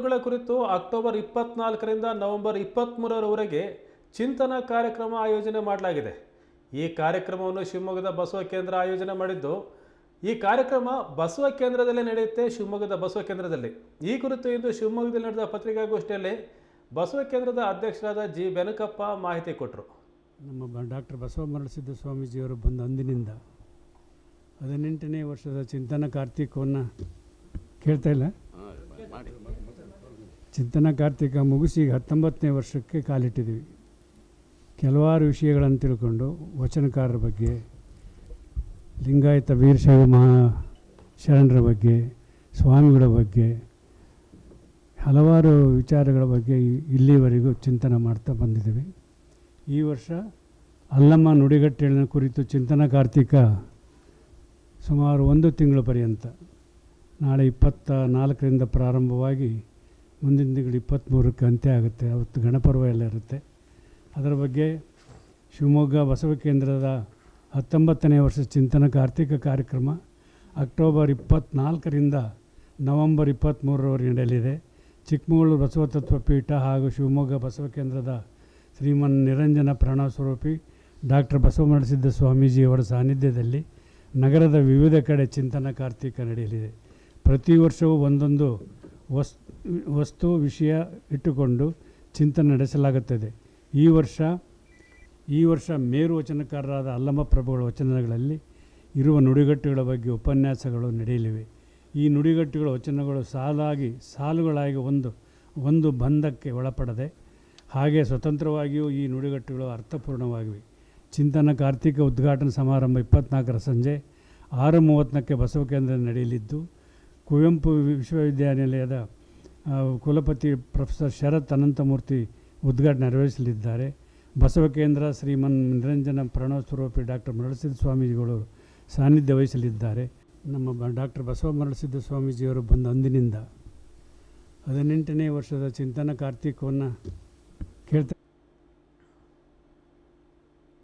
ನುಡಿಗಟ್ಟುಗಳ ಕುರಿತು October ಇಪ್ಪತ್ನಾಲ್ಕರಿಂದ November ಇಪ್ಪತ್ತ್ಮೂರರವರೆಗೆ ಚಿಂತನ ಕಾರ್ಯಕ್ರಮ ಆಯೋಜನೆ ಮಾಡಲಾಗಿದೆ. ಈ ಕಾರ್ಯಕ್ರಮವನ್ನು ಶಿವಮೊಗ್ಗದ ಬಸವ ಕೇಂದ್ರ ಆಯೋಜನೆ ಮಾಡಿದ್ದು ಈ ಕಾರ್ಯಕ್ರಮ ಬಸವ ಕೇಂದ್ರದಲ್ಲೇ ನಡೆಯುತ್ತೆ ಶಿವಮೊಗ್ಗದ ಬಸವ ಕೇಂದ್ರದಲ್ಲಿ. ಈ ಕುರಿತು ಇಂದು ಶಿವಮೊಗ್ಗದಲ್ಲಿ ನಡೆದ ಪತ್ರಿಕಾಗೋಷ್ಠಿಯಲ್ಲಿ ಬಸವ ಕೇಂದ್ರದ ಅಧ್ಯಕ್ಷರಾದ ಜಿ. ಬೆನಕಪ್ಪ ಮಾಹಿತಿ ಕೊಟ್ಟರು ನಮ್ಮ ಡಾಕ್ಟರ್ ಬಸವ ಮರಳಸಿದ್ದ ಸ್ವಾಮೀಜಿಯವರು ಬಂದ ಅಂದಿನಿಂದ ಹದಿನೆಂಟನೇ ವರ್ಷದ ಚಿಂತನ ಕಾರ್ತಿಕವನ್ನು ಕೇಳ್ತಾ ಇಲ್ಲ? ಚಿಂತನ ಕಾರ್ತಿಕ ಮುಗಿಸಿ ಈಗ ಹತ್ತೊಂಬತ್ತನೇ ವರ್ಷಕ್ಕೆ ಕಾಲಿಟ್ಟಿದ್ದೀವಿ. ಕೆಲವಾರು ವಿಷಯಗಳನ್ನು ತಿಳ್ಕೊಂಡು ವಚನಕಾರರ ಬಗ್ಗೆ, ಲಿಂಗಾಯತ ವೀರಶೈವ ಮಹಾ ಶರಣರ ಬಗ್ಗೆ, ಸ್ವಾಮಿಗಳ ಬಗ್ಗೆ, ಹಲವಾರು ವಿಚಾರಗಳ ಬಗ್ಗೆ ಇಲ್ಲಿವರೆಗೂ ಚಿಂತನೆ ಮಾಡ್ತಾ ಬಂದಿದ್ದೀವಿ. ಈ ವರ್ಷ ಅಲ್ಲಮ್ಮ ನುಡಿಗಟ್ಟಿನ ಕುರಿತು ಚಿಂತನ ಕಾರ್ತಿಕ ಸುಮಾರು ಒಂದು ತಿಂಗಳ ಪರ್ಯಂತ, ನಾಳೆ ಇಪ್ಪತ್ತ ನಾಲ್ಕರಿಂದ ಪ್ರಾರಂಭವಾಗಿ ಮುಂದಿನ ತಿಂಗಳು ಇಪ್ಪತ್ತ್ಮೂರಕ್ಕೆ ಅಂತ್ಯ ಆಗುತ್ತೆ. ಅವತ್ತು ಗಣಪರ್ವ ಎಲ್ಲ ಇರುತ್ತೆ. ಅದರ ಬಗ್ಗೆ ಶಿವಮೊಗ್ಗ ಬಸವ ಕೇಂದ್ರದ ಹತ್ತೊಂಬತ್ತನೇ ವರ್ಷ ಚಿಂತನ ಕಾರ್ತಿಕ ಕಾರ್ಯಕ್ರಮ ಅಕ್ಟೋಬರ್ ಇಪ್ಪತ್ತ್ನಾಲ್ಕರಿಂದ ನವಂಬರ್ ಇಪ್ಪತ್ತ್ಮೂರರವರೆಗೆ ನಡೆಯಲಿದೆ. ಚಿಕ್ಕಮಗಳೂರು ಬಸವ ತತ್ವ ಪೀಠ ಹಾಗೂ ಶಿವಮೊಗ್ಗ ಬಸವ ಕೇಂದ್ರದ ಶ್ರೀಮನ್ ನಿರಂಜನ ಪ್ರಾಣಸ್ವರೂಪಿ ಡಾಕ್ಟರ್ ಬಸವಮರಸಿದ್ದ ಸ್ವಾಮೀಜಿಯವರ ಸಾನ್ನಿಧ್ಯದಲ್ಲಿ ನಗರದ ವಿವಿಧ ಕಡೆ ಚಿಂತನ ಕಾರ್ತಿಕ ನಡೆಯಲಿದೆ. ಪ್ರತಿ ವರ್ಷವೂ ಒಂದೊಂದು ವಸ್ ವಸ್ತು ವಿಷಯ ಇಟ್ಟುಕೊಂಡು ಚಿಂತನೆ ನಡೆಸಲಾಗುತ್ತದೆ. ಈ ವರ್ಷ ಈ ವರ್ಷ ಮೇರು ವಚನಕಾರರಾದ ಅಲ್ಲಮ ಪ್ರಭುಗಳ ವಚನಗಳಲ್ಲಿ ಇರುವ ನುಡಿಗಟ್ಟುಗಳ ಬಗ್ಗೆ ಉಪನ್ಯಾಸಗಳು ನಡೆಯಲಿವೆ. ಈ ನುಡಿಗಟ್ಟುಗಳ ವಚನಗಳು ಸಾಲಾಗಿ, ಸಾಲುಗಳಾಗಿ ಒಂದು ಒಂದು ಬಂಧಕ್ಕೆ ಒಳಪಡದೆ, ಹಾಗೆ ಸ್ವತಂತ್ರವಾಗಿಯೂ ಈ ನುಡಿಗಟ್ಟುಗಳು ಅರ್ಥಪೂರ್ಣವಾಗಿವೆ. ಚಿಂತನ ಕಾರ್ತಿಕ ಉದ್ಘಾಟನಾ ಸಮಾರಂಭ ಇಪ್ಪತ್ನಾಲ್ಕರ ಸಂಜೆ ಆರು ಮೂವತ್ತಕ್ಕೆ ಬಸವ ಕೇಂದ್ರ ನಡೆಯಲಿದ್ದು, ಕುವೆಂಪು ವಿಶ್ವವಿದ್ಯಾನಿಲಯದ ಕುಲಪತಿ ಪ್ರೊಫೆಸರ್ ಶರತ್ ಅನಂತಮೂರ್ತಿ ಉದ್ಘಾಟನೆ ನೆರವೇರಿಸಲಿದ್ದಾರೆ. ಬಸವ ಕೇಂದ್ರ ಶ್ರೀಮನ್ ನಿರಂಜನ ಪ್ರಣವ ಸ್ವರೂಪಿ ಡಾಕ್ಟರ್ ಮರಳಸಿದ್ಧ ಸ್ವಾಮೀಜಿಗಳು ಸಾನ್ನಿಧ್ಯ ವಹಿಸಲಿದ್ದಾರೆ. ನಮ್ಮ ಡಾಕ್ಟರ್ ಬಸವ ಮರಳಸಿದ್ಧ ಸ್ವಾಮೀಜಿಯವರು ಬಂದ ಅಂದಿನಿಂದ ಹದಿನೆಂಟನೇ ವರ್ಷದ ಚಿಂತನ ಕಾರ್ತಿಕವನ್ನು